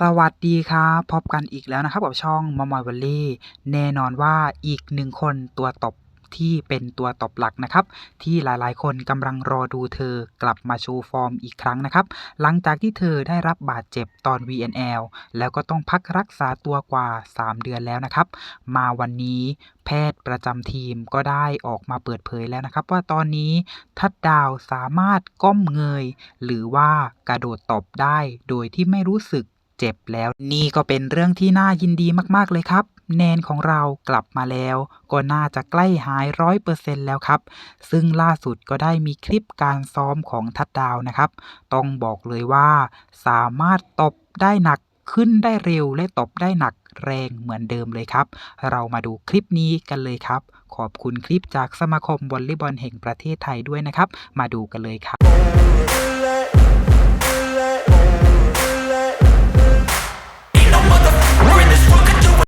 สวัสดีครับพบกันอีกแล้วนะครับ กับช่องมอมอยวัลเล่แน่นอนว่าอีกหนึ่งคนตัวตบที่เป็นตัวตบหลักนะครับ ที่หลายๆ คนกำลังรอดูเธอกลับมาโชว์ฟอร์มอีกครั้งนะครับ หลังจากที่เธอได้รับบาดเจ็บตอน VNL แล้วก็ต้องพักรักษาตัวกว่า 3 เดือนแล้วนะครับ มาวันนี้แพทย์ประจำทีมก็ได้ออกมาเปิดเผยแล้วนะครับ ว่าตอนนี้ทัดดาวสามารถก้มเงย หรือว่ากระโดดตบได้โดยที่ไม่รู้สึก เจ็บแล้ว นี่ก็เป็นเรื่องที่น่ายินดีมากๆเลยครับแนนของเรากลับมาแล้ว ก็น่าจะใกล้หายร้อยเปอร์เซ็นแล้วครับ ซึ่งล่าสุดก็ได้มีคลิปการซ้อมของทัดดาวนะครับ ต้องบอกเลยว่า สามารถตบได้หนักขึ้นได้เร็วและตบได้หนักแรงเหมือนเดิมเลยครับ เรามาดูคลิปนี้กันเลยครับ ขอบคุณคลิปจากสมาคมวอลเลย์บอลแห่งประเทศไทยด้วยนะครับ มาดูกันเลยครับ